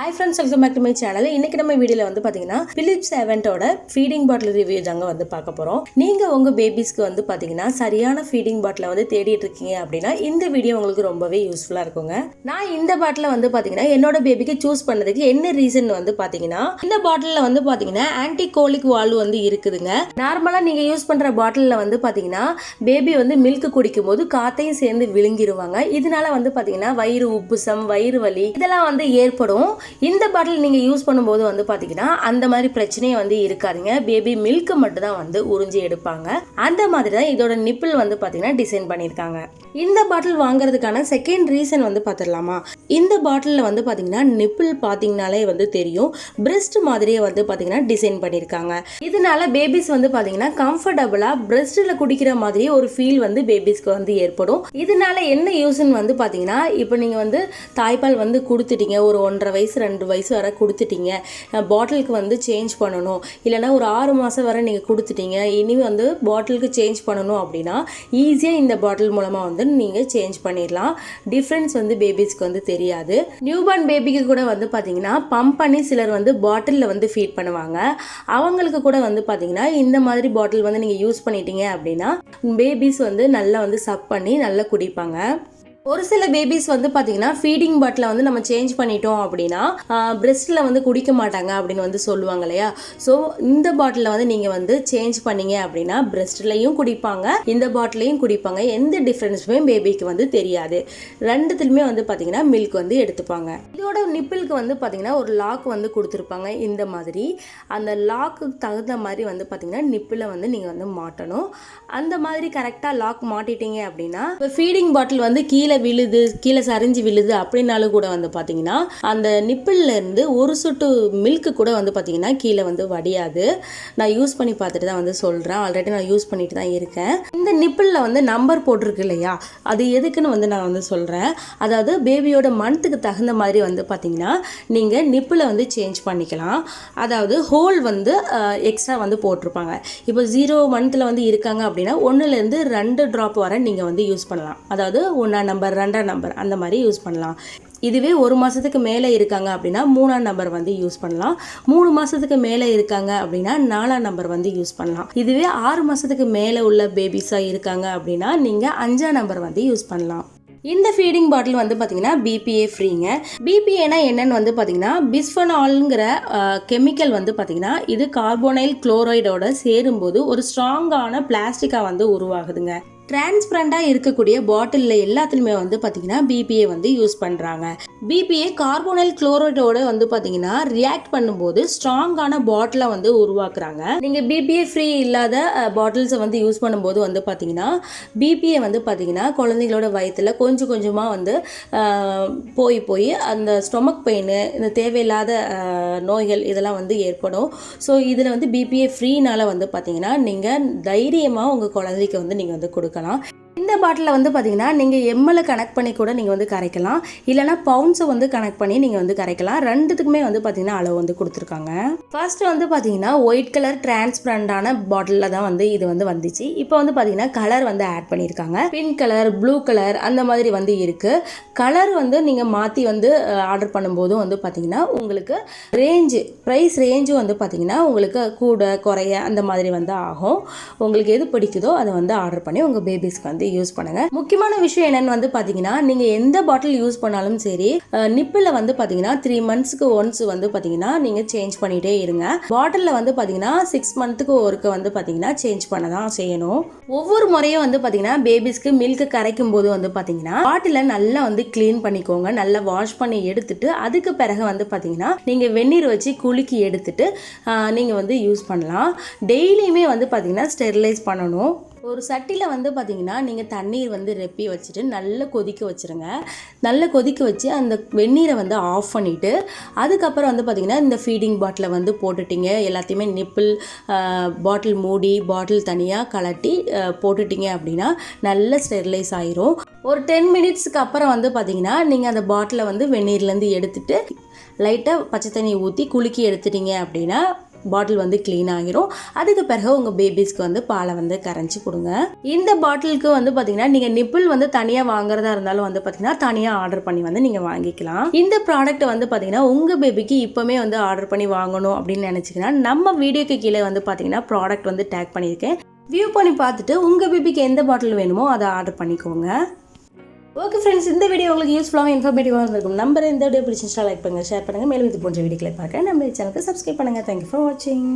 Hi friends welcome back to my channel இன்னைக்கு நம்ம வீடியோல வந்து பாத்தீங்கன்னா பிலிப்ஸ் எவென்ட்டோட ஃபீடிங் பாட்டில் ரிவ்யூ தாங்க வந்து பார்க்க போறோம். நீங்க உங்க பேபிஸ்க்கு வந்து பாத்தீங்கன்னா சரியான ஃபீடிங் பாட்டில் வந்து தேடிட்டு இருக்கீங்க அப்படின்னா இந்த வீடியோ உங்களுக்கு ரொம்பவே யூஸ்ஃபுல்லா இருக்குங்க. நான் இந்த பாட்டில் வந்து பாத்தீங்கன்னா என்னோட பேபிக்கு சூஸ் பண்ணதுக்கு என்ன ரீசன் வந்து பாத்தீங்கன்னா இந்த பாட்டிலில் வந்து பாத்தீங்கன்னா ஆன்டி கோலிக் வால்வு வந்து இருக்குதுங்க. நார்மலா நீங்க யூஸ் பண்ற பாட்டிலில் வந்து பாத்தீங்கன்னா பேபி வந்து மில்க் குடிக்கும் போது காத்தையும் சேர்ந்து விழுங்கிருவாங்க. இதனால வந்து பாத்தீங்கன்னா வயிறு உப்புசம் வயிறு வலி இதெல்லாம் வந்து ஏற்படும். இந்த பாட்டில் நீங்கள் யூஸ் பண்ணும்போது வந்து பார்த்தீங்கன்னா அந்த மாதிரி பிரச்சனையே வந்து இருக்காதுங்க. பேபி மில்க்கு மட்டும் தான் வந்து உறிஞ்சி எடுப்பாங்க. அந்த மாதிரி தான் இதோட நிப்பிள் வந்து பார்த்தீங்கன்னா டிசைன் பண்ணியிருக்காங்க. இந்த பாட்டில் வாங்குறதுக்கான செகண்ட் ரீசன் வந்து பார்த்துடலாமா இந்த பாட்டிலில் வந்து பார்த்தீங்கன்னா நிப்பிள் பார்த்தீங்கனாலே வந்து தெரியும். பிரெஸ்ட் மாதிரியே வந்து பார்த்தீங்கன்னா டிசைன் பண்ணியிருக்காங்க. இதனால பேபிஸ் வந்து பார்த்தீங்கன்னா கம்ஃபர்டபுளாக பிரெஸ்ட்டில் குடிக்கிற மாதிரியே ஒரு ஃபீல் வந்து பேபிஸ்க்கு வந்து ஏற்படும். இதனால என்ன யூஸ்ன்னு வந்து பார்த்தீங்கன்னா இப்போ நீங்கள் வந்து தாய்ப்பால் வந்து கொடுத்துட்டீங்க ஒரு ஒன்றரை வயசு ரெண்டு வயசு வரை கொடுத்துட்டீங்க. பாட்டிலுக்கு வந்து சேஞ்ச் பண்ணணும். இல்லைன்னா ஒரு ஆறு மாதம் வரை நீங்கள் கொடுத்துட்டீங்க. இனி வந்து பாட்டிலுக்கு சேஞ்ச் பண்ணணும் அப்படின்னா ஈஸியாக இந்த பாட்டில் மூலமாக வந்து நீங்கள் சேஞ்ச் பண்ணிடலாம். டிஃப்ரென்ஸ் வந்து பேபிஸ்க்கு வந்து தெரியாது. நியூபார்ன் பேபிக்கு கூட வந்து பார்த்தீங்கன்னா பம்ப் பண்ணி சிலர் வந்து பாட்டிலில் வந்து ஃபீட் பண்ணுவாங்க. அவங்களுக்கு கூட வந்து பார்த்தீங்கன்னா இந்த மாதிரி பாட்டில் வந்து நீங்கள் யூஸ் பண்ணிட்டீங்க அப்படின்னா பேபிஸ் வந்து நல்லா வந்து சப் பண்ணி நல்லா குடிப்பாங்க. ஒரு சில பேபிஸ் வந்து பார்த்தீங்கன்னா ஃபீடிங் பாட்டில் வந்து நம்ம சேஞ்ச் பண்ணிட்டோம் அப்படின்னா பிரெஸ்ட்டில் வந்து குடிக்க மாட்டாங்க அப்படின்னு வந்து சொல்லுவாங்க இல்லையா? ஸோ இந்த பாட்டிலில் வந்து நீங்கள் வந்து சேஞ்ச் பண்ணீங்க அப்படின்னா பிரெஸ்ட்லையும் குடிப்பாங்க இந்த பாட்டிலையும் குடிப்பாங்க. எந்த டிஃப்ரென்ஸுமே பேபிக்கு வந்து தெரியாது. ரெண்டுத்துலையுமே வந்து பார்த்தீங்கன்னா மில்க் வந்து எடுத்துப்பாங்க. இதோட நிப்பிளுக்கு வந்து பார்த்தீங்கன்னா ஒரு லாக் வந்து கொடுத்துருப்பாங்க. இந்த மாதிரி. அந்த லாக்கு தகுந்த மாதிரி வந்து பார்த்தீங்கன்னா நிப்பிளை வந்து நீங்கள் வந்து மாட்டணும். அந்த மாதிரி கரெக்டாக லாக் மாட்டிட்டீங்க அப்படின்னா இப்போ ஃபீடிங் பாட்டில் வந்து கீழே விழுது கீழே சரிஞ்சு விழுது அப்படின்னாலும் கூட வந்து பார்த்தீங்கன்னா அந்த நிப்பிள்ல இருந்து ஒரு சொட்டு மில்க்கு கூட வந்து பார்த்தீங்கன்னா கீழே வந்து வடியாது. நான் யூஸ் பண்ணி பார்த்துட்டு தான் வந்து சொல்கிறேன் ஆல்ரெடி நான் யூஸ் பண்ணிட்டு தான் இருக்கேன். இந்த நிப்பிளில் வந்து நம்பர் போட்டிருக்கு இல்லையா? அது எதுக்குன்னு வந்து நான் வந்து சொல்கிறேன் அதாவது பேபியோட மந்த்துக்கு தகுந்த மாதிரி வந்து பார்த்தீங்கன்னா நீங்கள் நிப்பிளை வந்து சேஞ்ச் பண்ணிக்கலாம். அதாவது ஹோல் வந்து எக்ஸ்ட்ரா வந்து போட்டிருப்பாங்க. இப்போ ஜீரோ மந்த்தில் வந்து இருக்காங்க அப்படின்னா ஒன்றுலேருந்து ரெண்டு ட்ராப் வரை நீங்கள் வந்து யூஸ் பண்ணலாம். அதாவது ஒன்றா நம்பர் நம்பர் ரெண்டாம் நம்பர் அந்த மாதிரி யூஸ் பண்ணலாம். இதுவே ஒரு மாதத்துக்கு மேலே இருக்காங்க அப்படின்னா மூணாம் நம்பர் வந்து யூஸ் பண்ணலாம். மூணு மாதத்துக்கு மேலே இருக்காங்க அப்படின்னா நாலாம் நம்பர் வந்து யூஸ் பண்ணலாம். இதுவே ஆறு மாதத்துக்கு மேலே உள்ள பேபிஸாக இருக்காங்க அப்படின்னா நீங்கள் அஞ்சாம் நம்பர் வந்து யூஸ் பண்ணலாம். இந்த ஃபீடிங் பாட்டில் வந்து பார்த்தீங்கன்னா பிபிஏ ஃப்ரீங்க பிபிஏனா என்னன்னு வந்து பார்த்தீங்கன்னா பிஸ்ஃபனால்ங்கிற கெமிக்கல் வந்து பார்த்தீங்கன்னா இது கார்போனைல் குளோரைடோட சேரும்போது ஒரு ஸ்ட்ராங்கான பிளாஸ்டிக்காக வந்து உருவாகுதுங்க. டிரான்ஸ்பரண்டாக இருக்கக்கூடிய பாட்டிலில் எல்லாத்துலேயுமே வந்து பார்த்திங்கன்னா பிபிஏ வந்து யூஸ் பண்ணுறாங்க பிபிஏ கார்போனல் குளோரைடோட வந்து பார்த்தீங்கன்னா ரியாக்ட் பண்ணும்போது ஸ்ட்ராங்கான பாட்டிலை வந்து உருவாக்குறாங்க. நீங்கள் பிபிஏ ஃப்ரீ இல்லாத பாட்டில்ஸை வந்து யூஸ் பண்ணும்போது வந்து பார்த்தீங்கன்னா பிபிஏ வந்து பார்த்தீங்கன்னா குழந்தைங்களோட வயத்தில் கொஞ்சம் கொஞ்சமாக வந்து போய் போய் அந்த ஸ்டொமக் பெயின் இந்த தேவையில்லாத நோய்கள் இதெல்லாம் வந்து ஏற்படும். ஸோ இதில் வந்து பிபிஏ ஃப்ரீனால் வந்து பார்த்தீங்கன்னா நீங்கள் தைரியமாக உங்கள் குழந்தைக்கு வந்து நீங்கள் வந்து கொடுக்கலாம். இந்த பாட்டிலில் வந்து பார்த்தீங்கன்னா நீங்கள் எம்எல்ஏ கனெக்ட் பண்ணி கூட நீங்கள் வந்து கரைக்கலாம். இல்லைனா பவுன்ஸை வந்து கனெக்ட் பண்ணி நீங்கள் வந்து கரைக்கலாம். ரெண்டுத்துக்குமே வந்து பார்த்தீங்கன்னா அளவு வந்து கொடுத்துருக்காங்க. ஃபர்ஸ்ட் வந்து பார்த்தீங்கன்னா ஒயிட் கலர் டிரான்ஸ்பரண்டான பாட்டிலில் தான் வந்து இது வந்து வந்துச்சு. இப்போ வந்து பார்த்தீங்கன்னா கலர் வந்து ஆட் பண்ணியிருக்காங்க பிங்க் கலர் ப்ளூ கலர் அந்த மாதிரி வந்து இருக்குது கலர் வந்து நீங்கள் மாற்றி வந்து ஆர்டர் பண்ணும்போதும் வந்து பார்த்தீங்கன்னா உங்களுக்கு ரேஞ்சு ப்ரைஸ் ரேஞ்சும் வந்து பார்த்தீங்கன்னா உங்களுக்கு கூட குறைய அந்த மாதிரி வந்து ஆகும். உங்களுக்கு எது பிடிக்குதோ அதை வந்து ஆர்டர் பண்ணி உங்கள் பேபிஸ்க்கு வந்து யூஸ் பண்ணுங்க. முக்கியமான விஷயம் என்னென்னு வந்து பார்த்தீங்கன்னா நீங்கள் எந்த பாட்டில் யூஸ் பண்ணாலும் சரி நிப்பில் வந்து பார்த்தீங்கன்னா த்ரீ மந்த்ஸ்க்கு ஒன்ஸ் வந்து பார்த்தீங்கன்னா நீங்கள் சேஞ்ச் பண்ணிகிட்டே இருங்க. பாட்டிலில் வந்து பார்த்தீங்கன்னா சிக்ஸ் மந்த்துக்கு ஒருக்க வந்து பார்த்தீங்கன்னா சேஞ்ச் பண்ண தான் செய்யணும். ஒவ்வொரு முறையும் வந்து பார்த்தீங்கன்னா பேபிஸ்க்கு மில்க் கரைக்கும் போது வந்து பார்த்தீங்கன்னா பாட்டிலை நல்லா வந்து க்ளீன் பண்ணிக்கோங்க. நல்லா வாஷ் பண்ணி எடுத்துட்டு அதுக்கு பிறகு வந்து பார்த்தீங்கன்னா நீங்கள் வெந்நீர் வச்சு குலுக்கி எடுத்துட்டு நீங்கள் வந்து யூஸ் பண்ணலாம். டெய்லியுமே வந்து பார்த்தீங்கன்னா ஸ்டெரிலைஸ் பண்ணணும். ஒரு சட்டியில் வந்து பார்த்தீங்கன்னா நீங்கள் தண்ணீர் வந்து ரெப்பி வச்சுட்டு நல்லா கொதிக்க வச்சுருங்க. நல்லா கொதிக்க வச்சு அந்த வெந்நீரை வந்து ஆஃப் பண்ணிவிட்டு அதுக்கப்புறம் வந்து பார்த்தீங்கன்னா இந்த ஃபீடிங் பாட்டிலை வந்து போட்டுட்டிங்க. எல்லாத்தையுமே நிப்பிள் பாட்டில் மூடி பாட்டில் தனியாக கலட்டி போட்டுட்டிங்க அப்படின்னா நல்லா ஸ்டெர்லைஸ் ஆயிரும். ஒரு டென் மினிட்ஸ்க்கு அப்புறம் வந்து பார்த்திங்கன்னா நீங்கள் அந்த பாட்டிலை வந்து வெந்நீர்லேருந்து எடுத்துகிட்டு லைட்டாக பச்சை தண்ணியை ஊற்றி குலுக்கி எடுத்துட்டீங்க அப்படின்னா பாட்டில் வந்து க்ளீன் ஆகிரும் அதுக்கு பிறகு உங்கள் பேபிஸ்க்கு வந்து பாலை வந்து கரைஞ்சி கொடுங்க. இந்த பாட்டிலுக்கு வந்து பார்த்தீங்கன்னா நீங்கள் நிப்பிள் வந்து தனியாக வாங்குறதா இருந்தாலும் வந்து பார்த்தீங்கன்னா தனியாக ஆர்டர் பண்ணி வந்து நீங்கள் வாங்கிக்கலாம். இந்த ப்ராடக்ட் வந்து பார்த்தீங்கன்னா உங்கள் பேபிக்கு இப்போமே வந்து ஆர்டர் பண்ணி வாங்கணும் அப்படின்னு நினச்சிங்கன்னா நம்ம வீடியோக்கு கீழே வந்து பார்த்தீங்கன்னா ப்ராடக்ட் வந்து டேக் பண்ணியிருக்கேன். வியூ பண்ணி பார்த்துட்டு உங்கள் பேபிக்கு எந்த பாட்டில் வேணுமோ அதை ஆர்டர் பண்ணிக்கோங்க. ஓகே ஃப்ரெண்ட்ஸ் இந்த வீடியோ உங்களுக்கு யூஸ்ஃபுல்லாக இன்ஃபர்மேட்டிவாக இருந்திருக்கும். நம்பர் இந்த வீடியோ பிடிச்சிருந்தா லைக் பண்ணுங்கள் ஷேர் பண்ணுங்கள் மேலும் இது போன்ற வீடியோக்களை பார்க்க நம்ம சேனலுக்கு சப்ஸ்கிரைப் பண்ணுங்கள் தேங்க்யூ ஃபார் வாட்சிங்